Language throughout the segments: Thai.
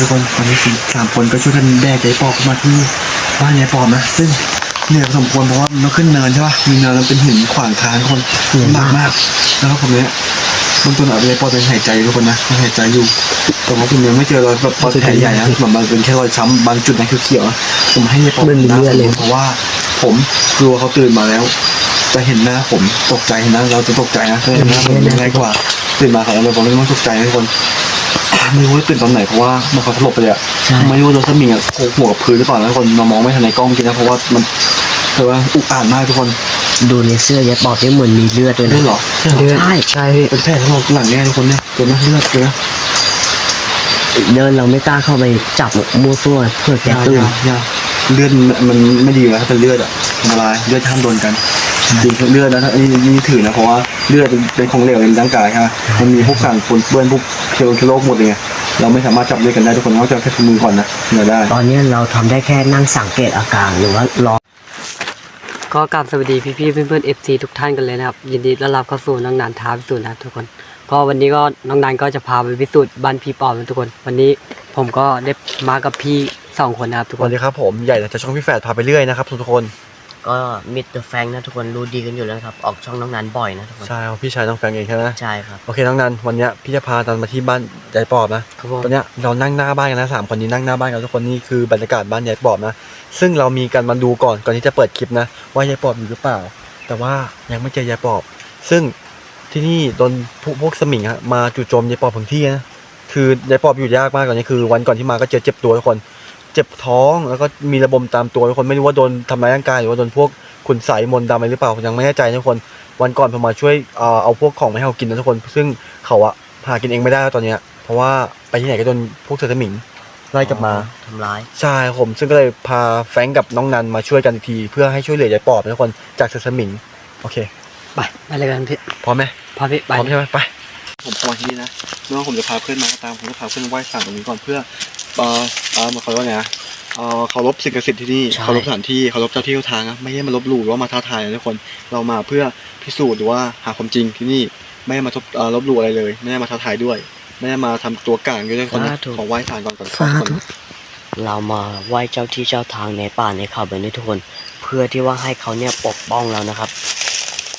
ทุกคนตอนนี้สี่สามคนก็ช่วยกันแบกยายปอบมาที่บ้านยายปอบนะซึ่งเหนื่อยพอสมควรเพราะว่ามันต้องขึ้นเนินใช่ป่ะมีเนินแล้วเป็นหินขวางทางทุกคนลำบากมากแล้วก็ผมเนี้ยบนต้นเอายายปอบเป็นหายใจทุกคนนะยังหายใจอยู่แต่ว่าผมยังไม่เจอรอยแบบรอยแผลใหญ่นะเหมือนมันเป็นแค่รอยช้ำบางจุดนะเขียวๆนะผมให้ยายปอบมันมีน้ำเลือดเลยเพราะว่าผมกลัวเขาตื่นมาแล้วจะเห็นหน้าผมตกใจเห็นหน้าเราจะตกใจนะถ้าเห็นหน้าผมยังไงกว่าตื่นมาเขาแล้วผมไม่ต้องตกใจนะทุกคน ไม่รู้ว่าตื่นตอนไหนเพราะว่ามันเขาสลบไปเลยอะใช่ ไม่รู้ว่าโดนสมิงอะโขกหัวกับพื้นหรือเปล่านะทุกคนเรามองไม่ทันในกล้องจริงนะเพราะว่ามันแต่ว่าอุกอาจมากทุกคนดูในเสื้อยายปอบนี่เหมือนมีเลือดด้วยเลือดนะเหรอเลือดใช่ใช่พี่เป็นแผลทั้งหลังเนี่ยทุกคนเนี่ยเกิดไหมเลือดเกิดไหมเดินเราไม่กล้าเข้าไปจับมั่วซั่วเพื่อแกยาตื่นยายาเลือดมันไม่ดีอยู่แล้วถ้าเป็นเลือดอะอันตรายเลือดห้ามโดนกัน จริงๆเลือดนะถ้าอันนี้นี่ถือนะเพราะว่าเลือดเป็นของเหลวในร่างกายใช่ไหมมันมีพวกสารปนเปื้อนพวกเชื้อโรคหมดเลยไงเราไม่สามารถจับเลือดกันได้ทุกคนต้องจับแค่ถุงมือก่อนนะเดี๋ยวได้ ตอนนี้เราทำได้แค่นั่งสังเกตอาการหรือว่ารอก็กราบสวัสดีพี่ๆเพื่อนๆเอฟซีทุกท่านกันเลยนะครับ ยินดีต้อนรับเข้าสู่น้องนานท้าพิสูจน์นะครับทุกคน ก็วันนี้ก็น้องนานก็จะพาไปพิสูจน์บ้านพี่ปอบนะทุกคน วันนี้ผมก็ได้มากับพี่สองคนนะครับทุกสควันสดีครับผมใหญ่แต่ช่องพี่แฝดพาไปเรื่อยนะครับทุกคน ก็มิสเตอร์แฟงนะทุกคนรู้ดีกันอยู่แล้วนะครับ ออกช่องน้องนันบ่อยนะทุกคนใช่ครับพี่ชายน้องแฟงเองใช่ไหมใช่ครับ โอเคน้องนันวันเนี้ยพี่จะพาตันมาที่บ้านยายปอบนะครับผมตอนเนี้ยเรานั่งหน้าบ้านกันนะสามคนนี้นั่งหน้าบ้านกันทุกคนนี่คือบรรยากาศบ้านยายปอบนะซึ่งเรามีการมาดูก่อนก่อนที่จะเปิดคลิปนะ ว่ายายปอบอยู่หรือเปล่า แต่ว่ายังไม่เจอยายปอบ ซึ่งที่นี่โดนพวกพวกสมิงอะมาจู่โจมยายปอบถึงที่นะคือยายปอบอยู่ยากมากตอนนี้คือ วันก่อนที่มาก็เจอเจ็บตัวทุกคน เจ็บท้องแล้วก็มีระบมตามตัวทุกคนไม่รู้ว่าโดนทำร้ายร่างกายหรือว่าโดนพวกขุนใสมนต์ดำอะไรหรือเปล่ายังไม่แน่ใจนะทุกคนวันก่อนผมมาช่วยเอ่อเอาพวกของมาให้เขากินนะทุกคน ซึ่งเขาอะหากินเองไม่ได้แล้วตอนเนี้ยเพราะว่าไปที่ไหนก็โดนพวกเสือสมิงไล่กลับมาทำร้ายใช่ครับผมซึ่งก็เลยพาแฟรงก์กับน้องนันมาช่วยกันอีกที เพื่อให้ช่วยเหลือยายปอบนะทุกคนจากเสือสมิงโอเคไปไปเลยกันพี่พร้อมไหมพาพี่พไปร้อมใช่ไหมไปผมเข้ามาที่นี่นะไม่ว่าผมจะพาเพื่อนมาก็ตามผมจะพาเพื่อนไหว้ศาลตรงนี้ก่อนเพื่อ เอ่อเอ่อเขาเรียกว่าไงนะเอ่อเคารพสิ่งศักดิ์สิทธิ์ที่นี่ใช่ เคารพสถานที่เคารพเจ้าที่เจ้าทางนะไม่ใช่มาลบหลู่หรือว่ามาท้าทายนะทุกคนเรามาเพื่อพิสูจน์หรือว่าหาความจริงที่นี่ไม่ได้มาทบเอ่อลบหลู่อะไรเลย ไม่ได้มาท้าทายด้วย ไม่ได้มาทำตัวกลางด้วยทุกคนนะสาธุ ขอไหว้ศาลก่อนก่อนสาธุก่อนเรามาไหว้เจ้าที่เจ้าทางในป่าในเขาแบบนี้ทุกคน เพื่อที่ว่าให้เขาเนี่ยปกป้องเรานะครับ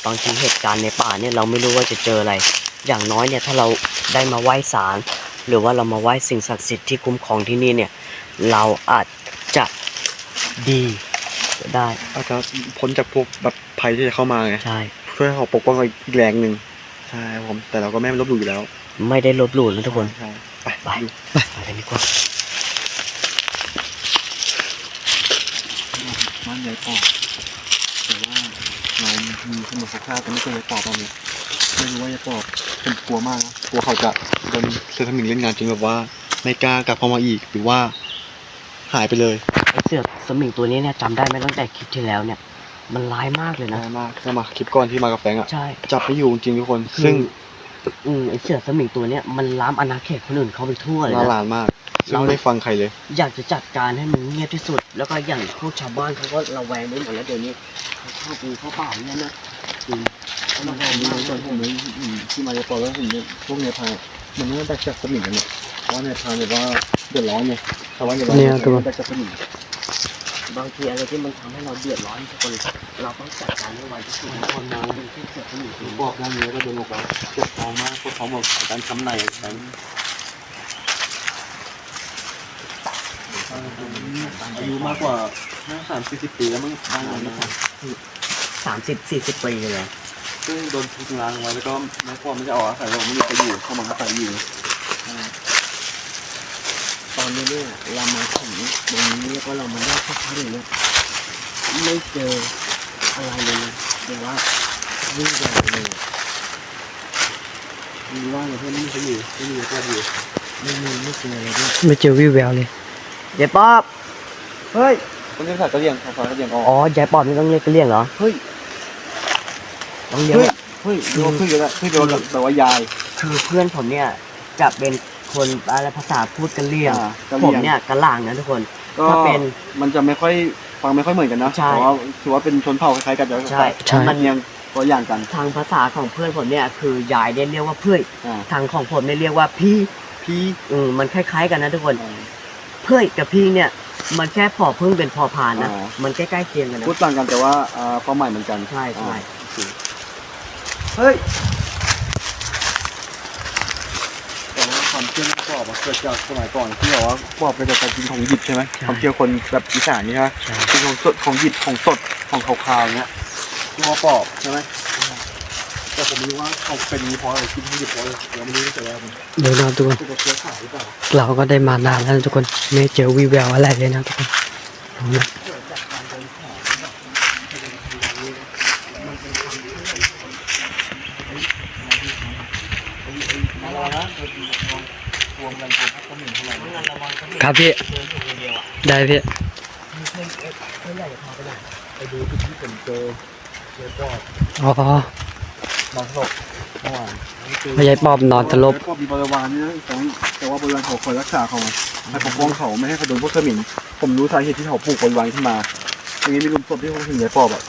บางทีเหตุการณ์ในป่าเนี่ยเราไม่รู้ว่าจะเจออะไร อย่างน้อยเนี่ยถ้าเราได้มาไหว้ศาล หรือว่าเรามาไหว้สิ่งศักดิ์สิทธิ์ที่คุ้มครองที่นี่เนี่ย เราอาจจะดีก็ได้ อาจจะพ้นจากพวกแบบภัยที่จะเข้ามาไงใช่ ช่วยให้เขาปกป้องเราอีกแรงหนึ่งใช่ครับผมแต่เราก็ไม่ได้ลบหลู่อยู่แล้วไม่ได้ลบหลู่นะทุกคนใช่ไปไปดูไปกันดีกว่าบ้านยายปอบแต่ว่าเรามีสมุดสักผ้าแต่ไม่เจอยายปอบตอนนี้ ไม่รู้ว่ายายปอบผมกลัวมากนะกลัวเขาจะโดนเสือสมิงเล่นงานจนแบบว่าไม่กล้ากลับเข้ามาอีกหรือว่าหายไปเลยไอเสือกสมิงตัวนี้เนี่ยจำได้ไหมตั้งแต่คลิปที่แล้วเนี่ย มันร้ายมากเลยนะน่ามากถ้ามาคลิปก่อนที่มากับแฟงอะใช่จับไปอยู่จริงๆทุกคนคือซึ่ง อืมไอเสือสมิงตัวเนี้ยมันล้ำอาณาเขตคนอื่นเขาไปทั่วเลยน่าหนะลานมากซึ่งไม่ได้ฟังใครเลย อยากจะจัดการให้มันเงียบที่สุด แล้วก็อย่างพวกชาวบ้านเขาก็ระแวงไปหมดแล้วเดี๋ยวนี้เขาเข้าปูเข้าป่าเนี่ยนะ จริงเขาระแวงมีมากตอนผมเลยที่มายายปอบแล้วผมเนี่ยพวกเนปาลมันไม่ได้จากสมิงกันเนี่ยเพราะว่าเนปาลแบบว่าเดือดร้อนไงชาวบ้านเดือดร้อนเนี่ยตัวได้จากสมิงบางทีอะไรที่มันทำให้เราเดือดร้อนทุกคนเราต้องจัดการให้ไวที่สุดนะคนมองเป็นที่เสือสมิงตัวบอกด้านนี้ก็โดนบอกว่าเจ็บท้องมากปวดท้องแบบอาการช้ำในแข็งอายุมากกว่าห้าสามสี่สิบปีแล้วมั้งบ้านนั้นนะสามสิบสี่สิบปีเลย ซึ่งโดนทิ้งร้างไว้แล้วก็แม่พ่อไม่ได้ออกอาศัยเราไม่มีใครอยู่เข้ามาอาศัยอยู่ตอนนี้เนี่ยเรามาถึงตรงนี้เรียกว่าเรามาได้สักพักหนึ่งเนี่ยไม่เจออะไรเลยนะเดี๋ยวว่าวิ่งใหญ่เลยมีว่างเลยเพื่อนไม่มีใครอยู่ไม่มีใครอยู่ไม่มีไม่เจออะไรด้วยไม่เจอวิวแววเลยยายป๊อบเฮ้ยต้องเรียกภาษากะเหรี่ยงภาษากะเหรี่ยงออกอ๋อยายป๊อบนี่ต้องเรียกกระเลี่ยงเหรอเฮ้ย ต้องเรียกเฮ้ยว่าเฮ้ยโดนเพื่อนกันละเพื่อนกันละแต่ว่ายายคือเพื่อนผมเนี่ยจะเป็นคนอะไรภาษาพูดกระเลี่ยง อ่ากะเหผรี่มยงเนี่ยกระล่างนะทุกคน ก็ถ้าเป็น มันจะไม่ค่อยฟังไม่ค่อยเหมือนกันนะใช่แต่ว่าถือว่าเป็นชนเผ่าคล้ายๆกันแต่ว่าใช่ ใช่ มันยังตัวอย่างกันทางภาษาของเพื่อนผมเนี่ยคือยายเนี่ยเรียกว่าเพื่อยอ่าทางของผมเนี่ยเรียกว่าพี่พี่อืมมันคล้ายๆกันนะทุกคนเพื่อยกับพี่เนี่ย มันแค่พอเพิ่งเป็นพอพานนะอ่ามันใกล้ๆเคียงกันนะ พูดต่างกันแต่ว่าอ่าความหมายเหมือนกันใช่ใช่ เฮ้ยแต่ว่าความเชื่อปอบอะเกิดจากสมัยก่อนที่บอกว่าปอบเป็นแบบการกินของดิบใช่ไหมความเชื่อคนแบบอีสานนี่ฮะใช่ กินของสดของดิบของสดของขาวๆเนี้ยเรียกว่าปอบใช่ไหมแต่ผมไม่รู้ว่าเขาเป็นอย่างนี้เพราะอะไรกินของดิบเพราะอะไรเราไม่รู้แต่ว่ามันเดี๋ยวนะครับทุกคน เป็นแบบเชื้อขาวหรือเปล่าเราก็ได้มานานแล้วนะทุกคนไม่เจอวีแววอะไรเลยนะทุกคนเอาละ รอนะรวมกันผมก็หนึ่งเท่าไหร่นะ ครับพี่ ได้พี่ไปดูจุดที่ผมเจอเจอปอบอ๋อนอนสลบเมื่อวานพยายปอบนอนสลบปอบมีบริวารนี่นะแต่ว่าแต่ว่าบริวารเขาคอยรักษาเขาให้ปกป้องเขาไม่ให้เขาโดนพวกเขมินผมรู้สาเหตุที่เขาปลูกบริวารขึ้นมาอย่างนี้มีลุมศพที่เขาถึงยายปอบอะ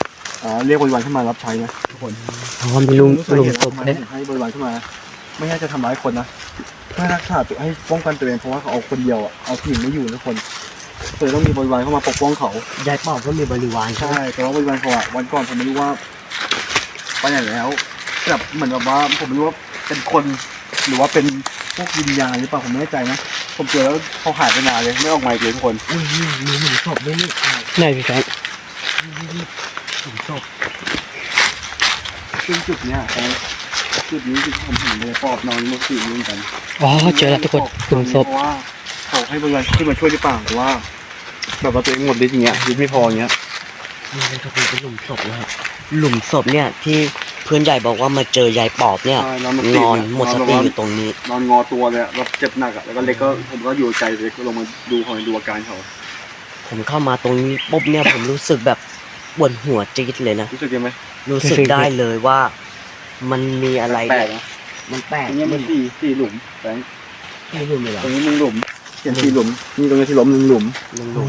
อ่าเรียกบริวารขึ้นมารับใช้นะทุกคนอ๋อมีลุงรู้สาลุงเหตุศพทำไมเนี่ยถึงให้บริวารขึ้นมา ไม่ให้จะทำร้ายคนนะ เพื่อรักษาตัวให้ป้องกันตัวเองเพราะว่าเขาเอาคนเดียวอะเอาผู้หญิงไม่อยู่ทุกคนเลยต้องมีบริวารเข้ามาปกป้องเขายายปอบก็มีบริวารใช่ใช่ไหมแต่ว่าบริวารเขาอะวันก่อนผมไม่รู้ว่าไปไหนแล้วแบบเหมือนแบบว่าผมไม่รู้ว่าเป็นคนหรือว่าเป็นพวกวิญญาณหรือเปล่าผมไม่แน่ใจนะผมเจอแล้วเขาหายไปนานเลยไม่ออกมาอีกเลยทุกคนอุ้ยนี่มีหนึ่งศพด้วยนี่อ่าไหนพี่แฟรงค์หนึ่งศพซึ่งจุดเนี้ยของจุดนี้ที่ผมเห็นเลยปอบนอนเมื่อคืนนี้เหมือนกัน อ๋อเจอแล้วทุกคนหลุมศพเพราะว่าเขาให้บริวารขึ้นมาช่วยหรือเปล่าหรือว่า แบบว่าตัวเองหมดฤทธิ์อย่างเงี้ยฤทธิ์ไม่พออย่างเงี้ยนี่เลยทุกคนเป็นหลุมศพเลยครับหลุมศพเนี่ยที่เพื่อนใหญ่บอกว่ามาเจอยายปอบเนี่ย ใช่นอนหมดนสติอนเยหมดสนติแบบว่าอยู่ตรงนี้ นอนงอตัวเลยอะแบบเจ็บหนักอะแล้วก็เล็กก็ผมก็อยู่ใจเล็กก็ลงมาดูเขาดูอาการเขาผมเข้ามาตรงนี้ปุ๊บเนี่ย ผมรู้สึกแบบปวดหัวจี๊ดเลยนะรู้สึกยังไหมรู้สึกได้เลยว่า มันมีอะไรแปลเนี่ยกนะ มันแปลกอันนี้มันสี่สี่หลุมแบงค์ไม่รู้เลยเหรอตรงนี้หนึ่งหลุมเขียนสี่หลุมนี่ตรงนี้ที่ล้มหนึ่งหลุมหนึ่งหอ๋ลุอม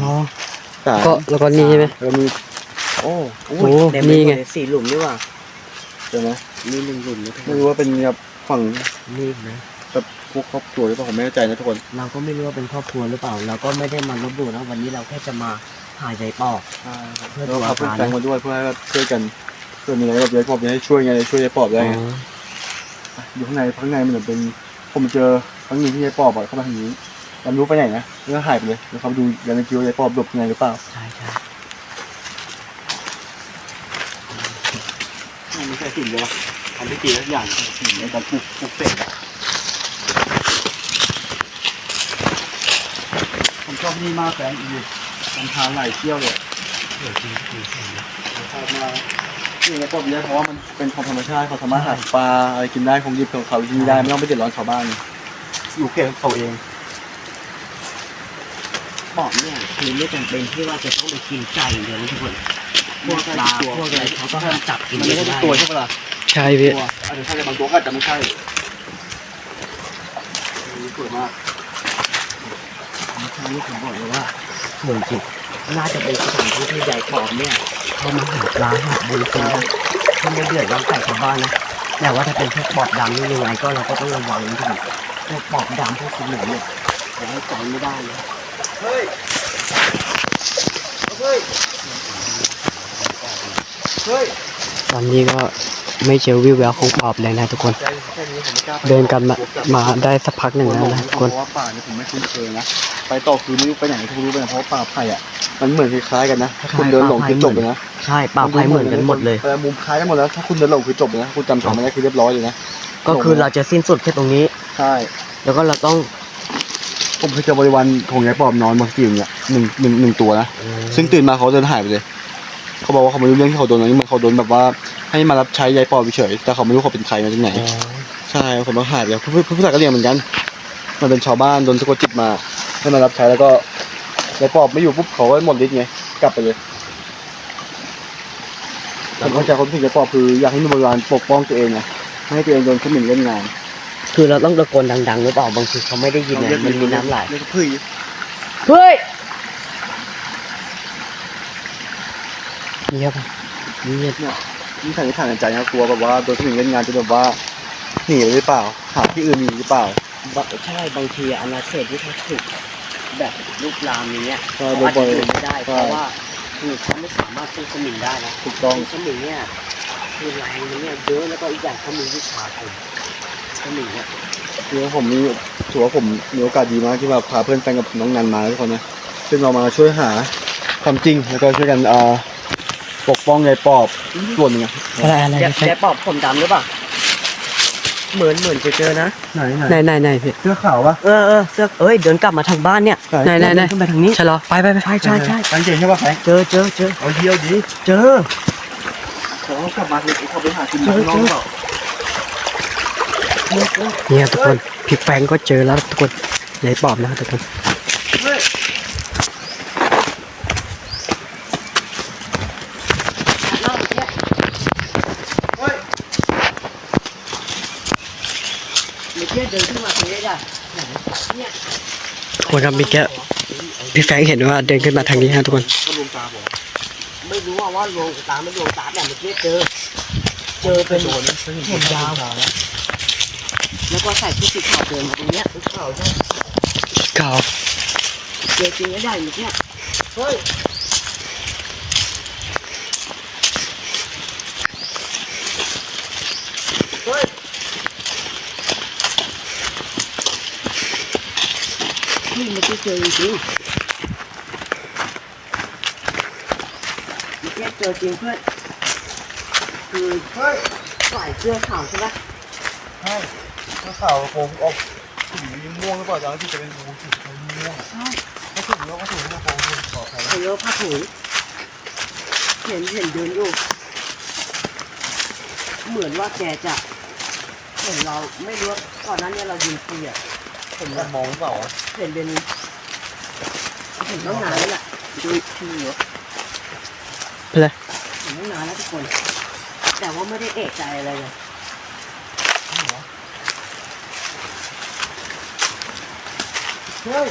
สามก็แล้วก็นี่ใช่ไหมแล้วมีโอ้โอ้โอ้ยเต็มไปนี่หมไงดเลยสี่หลุมนี่หว่าเดี๋ยวนะนี่หนึ่งหลุมนะทุกคไม่นรู้ว่าเป็นแบบฝั่งนี่นะแบบพวกครอบครัวหรือเปล่าผมไม่แน่ใจนะทุกคน เราก็ไม่รู้ว่าเป็นครอบครัวหรือเปล่า เราก็ไม่ได้มาลบหลู่นะวันนี้เราแค่จะมาหายายปอบเพื่อแล้วดูเขาอาเพื่อนการแฟนมาด้วยเพื่อให้แบบช่วยกันเพื่อมีอะไรแบบยายปอบจะให้ช่วยไงช่วยยายปอบได้ไง อยู่ข้างในข้างในมันเหมือนเป็นผมเจอครั้งหนึงที่ยายปอบอะเข้ามาทางนี้แต่ไม่รู้ไปไหนนะแล้วก็หายไปเลยแล้วเขาไปดูยายในคิวยายปอบหลบข้างในหรือเปล่าใช่ใช่ไม่ใช่สิ่งเดียวทำพิธีทุกอย่างสิ่งในการปลุกปลุกเสกผมชอบที่นี่มากแฟนอีกมันทานไหลเที่ยวเลยเดี๋ยวจริงจริงนะชอบมาก นี่ยายปอบเยอะเพราะว่ามันเป็นของธรรมชาติเขาสามารถหาปลาอะไรกินได้ของดิบของเขากินได้ไม่ต้องไปเดือดร้อนชาวบ้านอยู่เขตของเขาเองปอบเนี่ยคือไม่จำเป็นที่ว่าจะต้องไปกินไก่อย่างเดียวนะทุกคนพวกปลาพวกอะไรเขาก็จับกินมันได้ไม่ใช่ทุกได้ตัวใช่ปะล่ะใช่พี่ตัวอาจจะใช่แต่บางตัวก็อาจจะไม่ใช่อันนี้สวยมากครั้งนี้ผมบอกเลยว่าสวยจริงน่าจะเป็นสถานที่ที่ยายปอบเนี่ย เขามาหาปลาหาบุญกินนะถ้าไม่เดือดร้อนใส่ชาวบ้านนะแต่ว่าถ้าเป็นพวกปอบดำนี่ยังไงก็เราก็ต้องระวังนะทุกคนพวกปอบดำพวกสมุนเนี่ยไว้ใจไม่ได้เลยเฮ้ยเฮ้ยเฮ้ยตอนนี้ก็ ไม่เจอวิวแววของปอบเลยนะทุกคนใจแค่นี้ผมไม่กล้าไปเดินกันมามาได้สักพักหนึ่งแล้วนะทุกคน เพราะว่าป่าเนี่ยผมไม่คุ้นเคยนะ ไปต่อคือไม่รู้ไปไหนทุกรู้ไปไหนเพราะว่าป่าไผ่อะมันเหมือนคล้ายๆกันนะ ถ้าคุณเดินหลงคือจบเลยนะใช่ปลาไผ่เหมือนกันหมดเลยแต่มุมคล้ายกันหมดแล้ว ถ้าคุณเดินหลงคือจบเลยนะ คุณจำทางไม่ได้คือเรียบร้อยเลยนะ ก็คือเราจะสิ้นสุดแค่ตรงนี้ ใช่ แล้วก็เราต้องผมเคยเจอบริวารของยายปอบนอนบนกิ่งเนี่ยหนึ่งหนึ่งหนึ่งตัวนะ ซึ่งตื่นมาเขาเดินหายไปเลย เขาบอกว่าเขาไม่รู้เรื่องที่เขาโดนอะไรนี่มันเขาโดนแบบว่า ให้มารับใช้ยายปอบเฉยๆแต่เขาไม่รู้เขาเป็นใครมาจากไหน ใช่ผมต้องหายไปแล้วเพื่อนเพื่อนก็เรียนเหมือนกัน มันเป็นชาวบ้านโดนสะกดจิตมา ให้มารับใช้แล้วก็ยายปอบไม่อยู่ปุ๊บเขาก็หมดฤทธิ์ไงกลับไปเลยผมเข้าใจความรู้สึกยายปอบคืออยากให้มีบริวารปกป้องตัวเองไงไม่ให้ตัวเองโดนขึ้นหมิ่นเล่นงานคือเราต้องตะโกนดังๆหรือเปล่าบางทีเขาไม่ได้ยินนะมันมีน้ำไหลเรียกพึ่ยเฮ้ยเงียบเงียบเนี่ยนี่สันนิษฐานในใจนะกลัวแบบว่าโดนขึ้นหมิ่นเล่นงานจนแบบว่าหนีไปหรือเปล่า หาที่อื่นหนีหรือเปล่าบใช่บางทีอาณาเขตที่เขาถูกแบบลุกลามอย่างเงี้ยใช่เขาอาจบ่จะอยๆอยู่ไม่ได้ เพใช่ราะว่าคือเขาไม่สามารถสู้สมิงได้นะถูกต้อง สู้สมิงเนี่ยคือแรงมันเนี่ยเยอะแล้วก็อีกอย่างเขามีวิชาผมสมิงเนี่ยคือว่าผมมีถือว่าผมมีโอกาสดีมากที่แบบพาเพื่อนแฟนกับน้องนันมาทุกคนนะซึ่งเรามาช่วยหาความจริงแล้วก็ช่วยกันเอ่อ ปกป้องยายปอบส่วนหนึ่งอะอะไรอะไรแกพี่แฟแกงปอบผมดำหรือเปล่าเหมือนเหมือนจะเจอนะไหนไหนไหนไหนไหนพี่ เสื้อขาวปะเออเออเสื้อเอ้ยเดินกลับมาทางบ้านเนี่ยไหนไหนไหน เดิขึ้นไปทางนี้ใช่เหรอไปไปไปใช่ใช่ใช่กางเกงใช่ปะแฟงเจอเจอเจอเอาเดียวดีเจอ เขากลับมาคือเขาไปหากินข้างนอกเปล่าเนี่ยทุกคนพี่แฟงก็เจอแล้วทุกคนยายปอบนะครับทุกคน เมื่อกี้เดินขึ้นมาตรงนี้ได้เนี่ย ทุกคนครับมีแกพี่แฟงเห็นว่าเดินขึ้นมาทางนี้ฮะทุกคนรวมตาบอกไม่รู้ว่าว่าลงตาไม่ลงตาแต่เมื่อกี้เจอ เจอเป็นโดนเห็นยาวแล้วแล้วก็ใส่ชุดสีขาวเดินมาตรงเนี้ยขาวใช่เก่าเจอจริงไม่ได้เมื่อกี้เฮ้ย เฮ้ย นี่ เมื่อกี้เจอจริงเมื่อกี้เจอจริงเพื่อนคือเฮ้ยใส่เสื้อขาวใช่ไหมใช่เสื้อขาวผมออกสีม่วงหรือเปล่าจ๊ะที่จะเป็นหูสีม่วงใช่ก็ถูกแล้วก็ถูกแล้วผมขอใครใส่เยอะผ้าถุงเห็นเห็นเดินอยู่ เหมือนว่าแกจะเห็นเราไม่รู้ว่าก่อนหนั้นเนี่ยเรายืนคุยอะผมมองหรือเปล่าเห็นเป็น เห็นตั้งนานแล้วแหละดูอีกทีเหรอเป็นไรเห็นตั้งนานแล้วทุกคน แต่ว่าไม่ได้เอกใจอะไรเลยเฮ้ย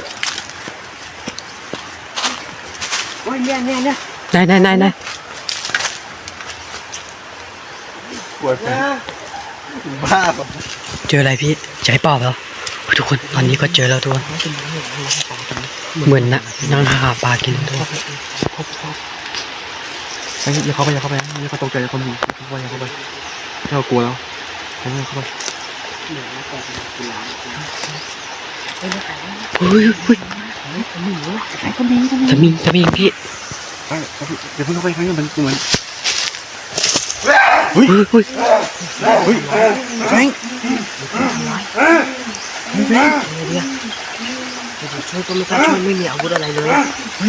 โอ้ยเนี่ยเนี่ยเนี่ยไหนไหนไหนไหนปวดแฟนบ้าป่ะเจออะไรพี่ใจปอบแล้ว ทุกคนตอนนี้ก็เจอแล้วทุกคนเหมือนนะนั่งหาปลากินทุกคนไปอย่าเข้าไปอย่าเข้าไปอย่าเข้าตกใจอย่าเข้าไปอย่าเข้าไปอย่าเข้าไปเรากลัวแล้วอย่าเข้าไปเหมือนว่าแกจะมากินน้ำเฮ้ยไม่ใส่แล้วเฮ้ยเฮ้ยก็มีวะใส่ก็มีก็มีจะมีจะมีพี่ไปอย่าเพิ่งเข้าไปครั้งนี้มันเหมือนเฮ้ยเฮ้ยเฮ้ยแฟง เดี๋ยวเดี๋ยวเดี๋ยวช่วยก็ไม่กล้าช่วยไม่มีอาวุธอะไรเลยมัน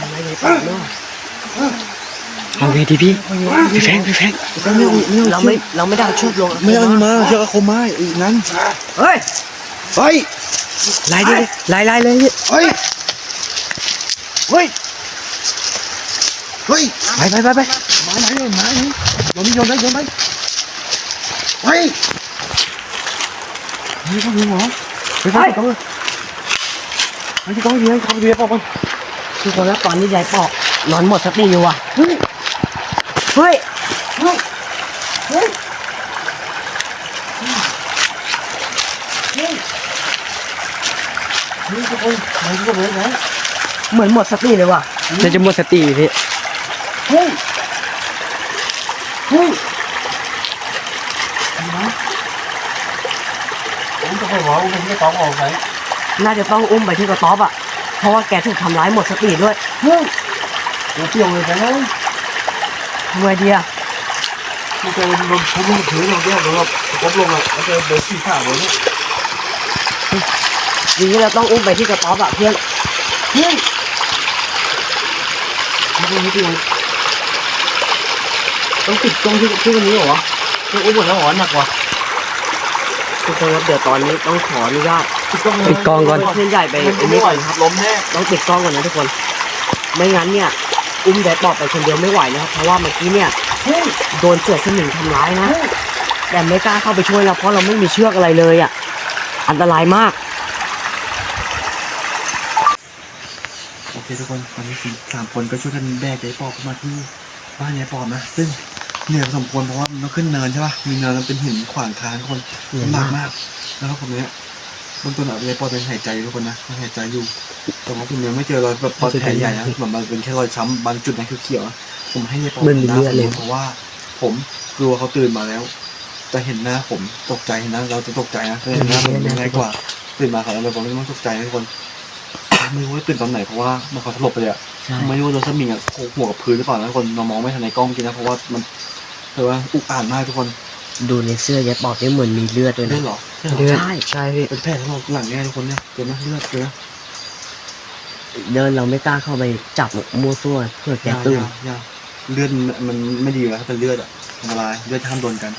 ทำอะไรในป่าเนาะเอาไงดีพี่พี่แฟงพี่แฟงเราไม่เราไม่ได้เอาเชือกลงไม่เอามาเชือกอาคมไมาอีกนั้นเฮ้ยเฮ้ยไล่ดิไล่ไล่เลยเฮ้ยเฮ้ยเฮ้ยไปไปไปไปไม้ไหนเลยไม้ไหนโยนไปโยนได้โยนไปเฮ้ย เฮ้ยเขายิงเหรอไปไปเขาเลยไอ้ที่เขาเรียนเขาเรียนปอกมันทุกคนแล้วตอนนี้ยายปอกนอนหมดสติอยู่ว่ะเฮ้ยเฮ้ยเฮ้ยเฮ้ยเฮ้ยเฮ้ยทุกคนไหนทุกคนไหนเหมือนหมดสติเลยว่ะจะจะหมดสติพี่เฮ้ยเฮ้ย ผม จะไปหัวผมจะต้องออกไปน่าจะต้องอุ้มไปที่กระต๊อบอะ เพราะว่าแกถูกทำร้ายหมดสติด้วยเฮ้ยเดี๋ยวเที่ยวเลยไปเลยทำไงดีอะที่เจอลมผมลงถือลงเดียวแล้วผมลงอะแล้วเจอเบอร์สี่ข้าวเนี่ยทีนี้เราต้องอุ้มไปที่กระต๊อบอะเพื่อนเฮ้ยไม่รู้ที่ไหนต้องติดกล้องที่ที่วันนี้เหรอวะต้องอุ้มหมดแล้วเหรอหนักว่ะ ทุกคนครับเดี๋ยวตอนนี้ต้องขออนุญาตติดกล้องปิดกองก่อน เพื่อนใหญ่ไปไม่อันไม่นี้ไหวก่อนครับล้มแน่ต้องติดกล้องก่อนนะทุกคน ไม่งั้นเนี่ย อุ้มแดดปอบไปคนเดียวไม่ไหวนะครับ เพราะว่าเมื่อกี้เนี่ยโดนเสือสมิงทำร้ายนะ แต่ไม่กล้าเข้าไปช่วยเราเพราะเราไม่มีเชือกอะไรเลยอะ อันตรายมาก โอเคทุกคนตอนนี้สี่สามคนก็ช่วยกันแบกยายปอบมาที่บ้านยายปอบนะ ซึ่ง เหนื่อยพอสมควรเพราะว่ามันต้องขึ้นเนินใช่ป่ะ มีเนินแล้วเป็นหินขวางทางทุกคนลำบากมาก แล้วก็ผมเนี้ยเบนต้นอะยายปอเป็นหายใจอยู่ทุกคนนะยังหายใจอยู่ แต่ว่าผมยังไม่เจอรอยแบบรอยแผลใหญ่นะเหมือนมันเป็นแค่รอยช้ำบางจุดนะเขียวๆนะผมให้ยายปอมันมีหน้าเลือดเลยผมเพราะว่า ผมกลัวเขาตื่นมาแล้ว จะเห็นหน้าผมตกใจเห็นหน้าเราจะตกใจนะแต่เห็นหน้าผมง่ายกว่าตื่นมาเขาแล้วผมไม่ต้องตกใจนะทุกคน ไม่รู้ว่าตื่นตอนไหนเพราะว่ามันเขาสลบไปเลยอะใช่ไม่รู้ว่าโดนสมิงอะโขกหัวกับพื้นหรือเปล่านะทุกคนเรามองไม่ทันในกล้องจริงนะเพราะว่ามันแต่ว่าอุกอาจมากทุกคนดูในเสื้อยายปอบนี่เหมือนมีเลือดด้วยเลือนะดเหรอเลือด ใช่ ใช่พี่ เป็นแผลทั้งหลังเนี่ยทุกคนเนี่ยเจอไหมเลือดเจอไหมเดินเราไม่กล้าเข้าไปจับมั่วซั่วเพื่อแกตื่น ยายาเลือดมันไม่ดีอยู่แล้วถ้าเป็นเลือดอะอันตรายเลือดห้ามโดนกัน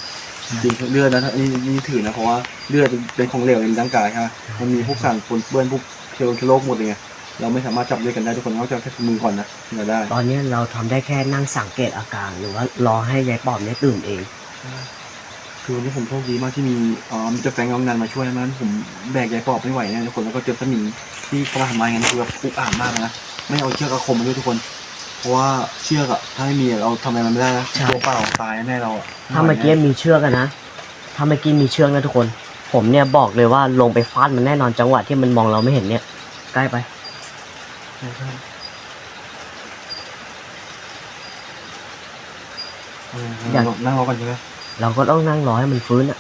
จริงๆเลือดนะถ้านี่นี่ถือนะเพราะว่าเลือดเป็นของเหลวในร่างกายใช่ไหมมันมีพวกสารปนเปื้อนพวก เชื้อโรคหมดเลยไงเราไม่สามารถจับเลือดกันได้ทุกคนนอกจากแค่มือก่อนนะถึงจะได้ตอนนี้เราทำได้แค่นั่งสังเกตอาการ หรือว่ารอให้ยายปอบเนี่ยตื่นเอง คือวันนี้ผมโชคดีมากที่มีอ๋อมีเจ้าแฟงเอางานมาช่วยนะนั้นผมแบกยายปอบไม่ไหวเนี่ยทุกคนแล้วก็เจอสมิงที่เขามาทำมาอย่างนั้นคือแบบอุกอาจมากนะไม่เอาเชือกกระคมมาด้วยทุกคน เพราะว่าเชือกอะถ้าไม่มีอะเราทำอะไรมันไม่ได้นะใช่ ตัวเปล่าตายแน่เราอะถ้าเมื่อกี้มีเชือกอะนะ ถ้าเมื่อกี้มีเชือกนะทุกคน ผมเนี่ยบอกเลยว่าลงไปฟาดมันแน่นอนจังหวะที่มันมองเราไม่เห็นเนี่ย ใกล้ไปใช่ใช่เอออยากนั่งรอก่อนใช่ไหมเราก็ต้องนั่งรอให้มันฟื้นอะ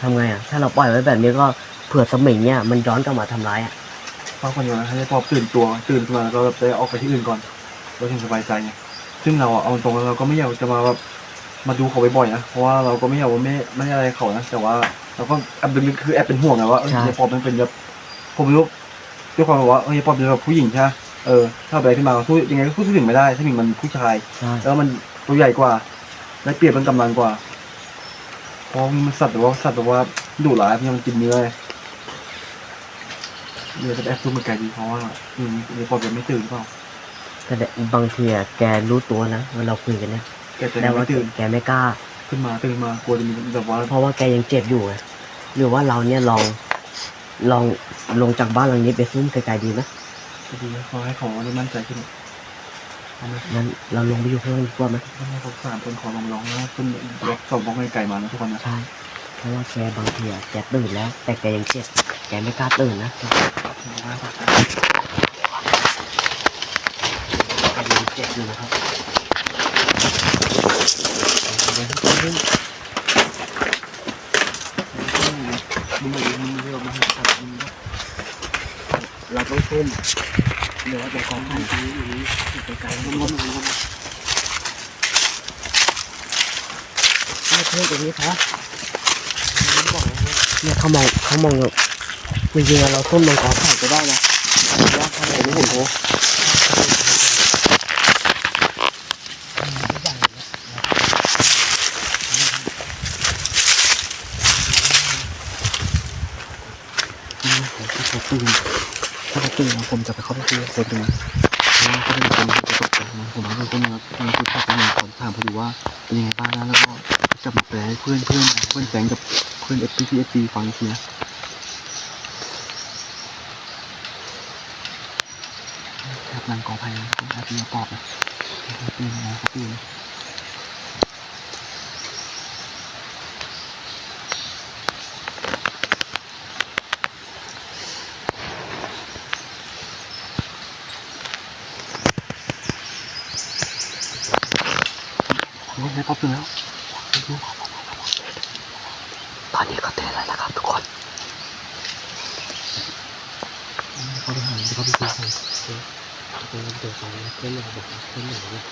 ทำไงอะถ้าเราปล่อยไว้แบบนี้ก็เผื่อสมิงเนี่ยมันย้อนกลับมาทำร้ายอะพักผ่อนก่อนนะให้พอตื่นตัวตื่นขึ้นมาแล้วก็แบบไปออกไปที่อื่นก่อน เราถึงสบายใจไงซึ่งเราอะเอาตรงๆแล้วเราก็ไม่อยากจะมาแบบมาดูเขาบ่อยๆนะเพราะว่าเราก็ไม่อยากว่าไม่ไม่อะไรเขานะแต่ว่า เราก็แอบเป็นคือแอบเป็นห่วงไงว่าเออเฮียปอบมันเป็นแบบผมไม่รู้ด้วยความแบบว่าเออเฮียปอบเป็นแบบผู้หญิงใช่ไหมเออถ้าไปขึ้นมาสู้ยังไงก็สู้ถึงไม่ได้ถ้าถึงมันผู้ชาย ใช่แล้วมันตัวใหญ่กว่าได้เปรียบเป็นกำลังกว่าเพราะมันสัตว์แต่ว่าสัตว์แต่ว่าดุร้ายมันกินเนื้อไงเดี๋ยวจะไปแอบซูมมันไกลดีเพราะว่าอืมเดี๋ยวพอจะไม่ตื่นเปล่าแต่บางทีอะแกรู้ตัวนะว่าเราคุยกันเนี่ยแกจะแต่ยังว่าไม่ตื่นแกไม่กล้า ขึ้นมาตื่นมากลัวจะมีแบบว่าเพราะว่าแกยังเจ็บอยู่ไง หรือว่าเราเนี่ยลองลองลงจากบ้านหลังนี้ไปซุ่มไกลๆดีไหมจะดีขอให้ของได้มั่นใจขึ้นเอาไหมงั้นเราลงไปอยู่ข้างล่างดีกว่าไหมถ้าให้เขาสามคนขอลองลองนะขึ้นรถสองบ้องไกลๆมานะทุกคนนะใช่เพราะว่าแกบางทีอะแกตื่นแล้ว แต่แกยังเจ็บแกไม่กล้าตื่นนะแกยังเจ็บอยู่นะครับ มึงไม่มึงไม่เอามาให้ตัดมึงนะ เราต้องซุ่มหรือว่าจะกองถ่ายที่นี้ไกลๆมึมังนมึงมึงไม่เพื่อนตรงนี้ครับเนี่ยเขามองเขามองแบบจริงๆอะเราซุ่มตรงกองถ่ายก็ได้นะแต่ว่าเขามองไม่เห็นโอ้ ถ้าเขาตื่นถ้าเขาตื่นผมจะไปเข้าไป คุยกับคนตรงนั้นเพราะว่าเป็นคนที่ตกใจนะผมว่าเราก็มาทำคือพักกันมาก่อนถามเขาดูว่าเป็นยังไงบ้างนะแล้วก็จะมาแปลให้เพื่อนเพื่อนเพื่อนแสงกับเพื่อนเอฟพีเอฟซีฟังอีกทีนะคบหลังกอภัยนะผมอาจจะมาปอบนะเขาตื่นนะเขาตื่นรถในป๊อปถึงแล้วตอนนี้ก็เตือนแล้วนะครับเป็น เตือนเตือนตอนนี้เพื่อนเราบอกว่าเพื่อนหนูเนี่ย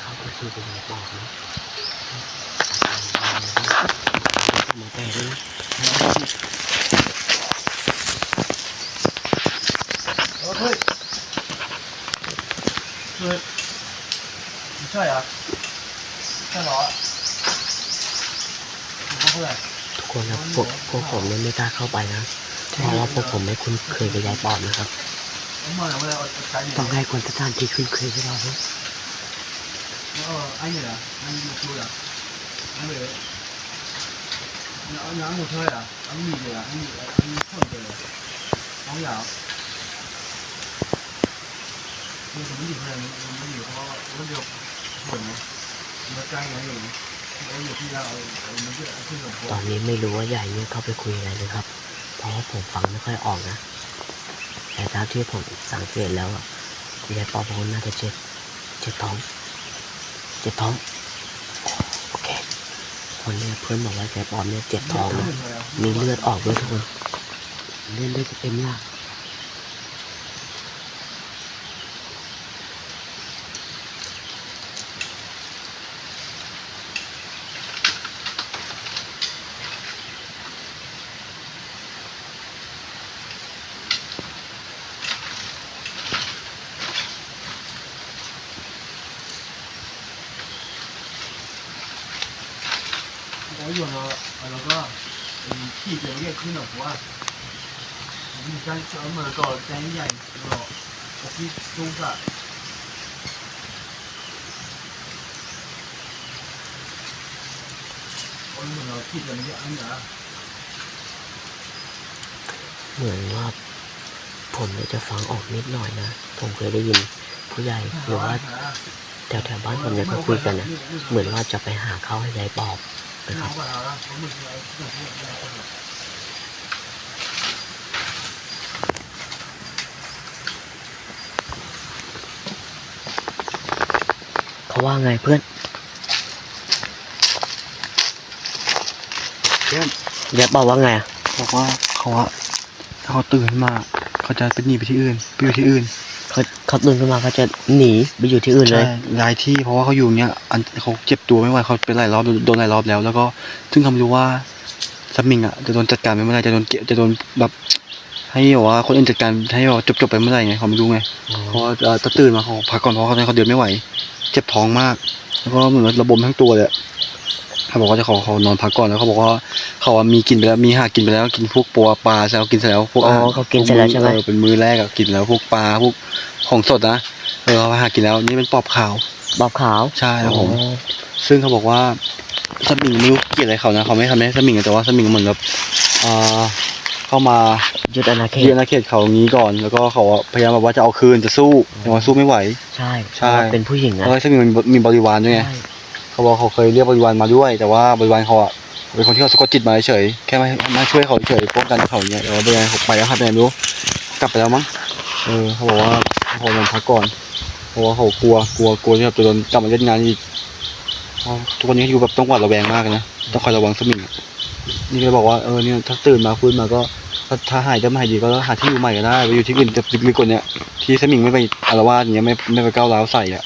เข้าไปคุยกับนายบอก ทุกคนนะพวกพวกผมเนี่ยไม่กล้าเข้าไปนะ เพราะว่าพวกผมไม่คุ้นเคยกับยายปอบนะครับผมมาแล้วเวลาใช้เนี่ยต้องให้คนสถานที่คุ้นเคยกับเรานะเออไอ้เนี่ยเหรอไอ้ยูทูบอะไอ้เลยน้องน้องหนูเท่าไหร่อะน้องมีเลยอะน้องมีน้องมีคนเลยน้องยาวคือผมไม่อยู่เท่าไหร่มันไม่อยู่เพราะว่าเรื่องเดียวผลนะมันใกล้ไงอยู่ ตอนนี้ไม่รู้ว่าใหญ่เนี่ยเข้าไปคุยอะไรนะครับ เพราะว่าผมฟังไม่ค่อยออกนะ แต่ตามที่ผมสังเกตแล้วอะยายปอบเขาน่าจะเจ็บเจ็บท้อง เจ็บท้อง โอเค คนเนี่ยเพื่อนบอกว่ายายปอบเนี่ยเจ็บท้องนะมีเลือดออกด้วยทุกคน เลือดได้จะเต็มหล้วอยู่เราก ขี่เจอเรียกขึ้นหรอกว่ามีการเสริมมาก่อนแจ้งใหญ่ก็โอเคจุกอะคนเหมือนเราขี่เจอเรียกอันเหรอเหมือนว่าผมเนี่ยจะฟังออกนิดหน่อยนะ ผมเคยได้ยินผู้ใหญ่หรือว่าแถวแถวบ้านผมเนี่ยเขาคุยกันนะเหมือนว่าจะไปหาเขาให้ยายปอบ นะครับเขาว่าไงเพื่อน เพื่อนยายปอบว่าไงอะบอกว่าเขาอะถ้าเขาตื่นขึ้นมา เขาจะไปหนีไปที่อื่น ไปอยู่ที่อื่น เขาเขาตื่นขึ้นมาเขาจะหนีไปอยู่ที่อื่นเลยใช่ย้ายที่เพราะว่าเขาอยู่เนี้ยอันเขาเจ็บตัวไม่ไหวเขาเป็นหลายรอบโดนหลายรอบแล้ว แล้วก็ซึ่งเขาไม่รู้ว่าสมิงอะจะโดนจัดการไปเมื่อไหรจะโดนเก็บจะโดนแบบให้แบบว่าคนอื่นจัดการให้แบบจบจบๆไปเมื่อไหร่ไงเขาไม่รู้ไงเพราะว่าเอ่อจะตื่นมาเขาพักก่อนเพราะเขาตอนนนเขาเดินไม่ไหว เจ็บท้องมาก แล้วก็เหมือนว่าระบมทั้งตัวเลยอะ เขาบอกว่าจะขอเขานอนพักก่อนแล้วเขาบอกว่าเขาอะมีกินไปแล้วมีหากินไปแล้วกินพวกปัวปลาเสร็จแล้วกินเสร็จแล้วพวกอ๋อหรเขากินเสร็จแล้วใช่ไหมเออเป็นมื้อแรกอะกินแล้วพวกปลาพวกของสดนะเออเขาหากินแล้วนี่เป็นปอบขาวบอบขาวใช่ครับผมอ๋อซึ่งเขาบอกว่าสมิงไม่รู้เกลียดอะไรเขานะเขาไม่ทำให้สมิงแต่ว่าสมิงเหมือนแบบเอ่อเข้ามายุทธอาณาเขเยียตนาเขตเขาอย่างนี้ก่อน แล้วก็เขาอะพยายามแบบว่าจะเอาคืนจะสู้แต่ว่าสู้ไม่ไหว ใช่ใช่เพราะว่าเป็นผู้หญิงเพนะราะว่าสมิงมันมีบริวารด้วยไงใช่ เขาบอกเขาเคยเรียกบริวารมาด้วย แต่ว่าบริวารเขาอะเป็นคนที่เขาสะกดจิตมาเฉยแค่มามาช่วยเขาเฉยป้องกันเขาอย่างเงี้ยแต่ว่าบริวารเขาไปแล้วหายไปไหนไม่รู้กลับไปแล้วมั้งเออเขาบอกว่าเขานอนพักก่อนเพราะว่าเขากลัวกลัวกลัวที่แบบจะโดนกลับมาเล่นงานอีกทุกวันนี้อยู่แบบต้องหวาดระแวงมากนะต้องคอยระวังสมิงนี่ก็เลยบอกว่าเออเนี่ยถ้าตื่นมาฟื้นมาก็ถ้าถ้าหายจะไม่หายดีก็หาที่อยู่ใหม่ก็ได้ไปอยู่ที่อื่นแต่ลึกๆกว่าเนี้ยที่สมิงไม่ไปอารวาสอย่างเงี้ยไม่ไม่ไปก้าวร้าวใส่อะ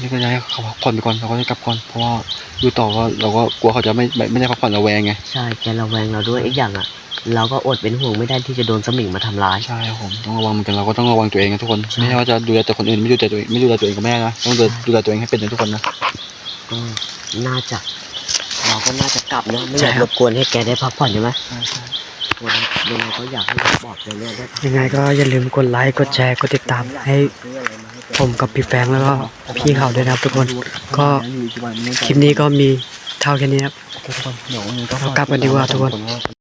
นี่ก็จะให้เขาพักผ่อนไปก่อนเราก็จะกลับก่อนเพราะว่าอยู่ต่อก็เราก็กลัวเขาจะไม่ไม่ไม่ได้พักผ่อนระแวงไงใช่แกระแวงเราด้วยอีกอย่างอะ เราก็อดเป็นห่วงไม่ได้ที่จะโดนสมิงมาทำร้าย ใช่ครับผมต้องระวังเหมือนกันเราก็ต้องระวังตัวเองนะทุกคนใช่ ไม่ใช่ว่าจะดูแลแต่คนอื่นไม่ดูแลตัวเองไม่ดูแลตัวเองก็ไม่ได้นะต้องดูแลดูแลตัวเองให้เป็นนะทุกคนนะ ก็น่าจะ เราก็น่าจะกลับนะไม่ใช่อยากครัรบ บกวนให้แกได้พักผ่อนใช่ไหม ใช่ ใช่วันนี้ยังไงก็อยากให้เราบอกเรื่อยๆได้พักยังไงก็อย่าลืมกดไลค์กดแชร์กดติดตามให้ซื้ออะไรมาให้แกผมกับพี่แฟรงค์แล้วก็พี่เขาด้วยนะครับทุกคน ก็คลิปนี้ก็มีเท่าแค่นี้ครับ โอเคทุกคนเดี๋ยววันนี้เรากลับกันดีกว่าทุกคนว่า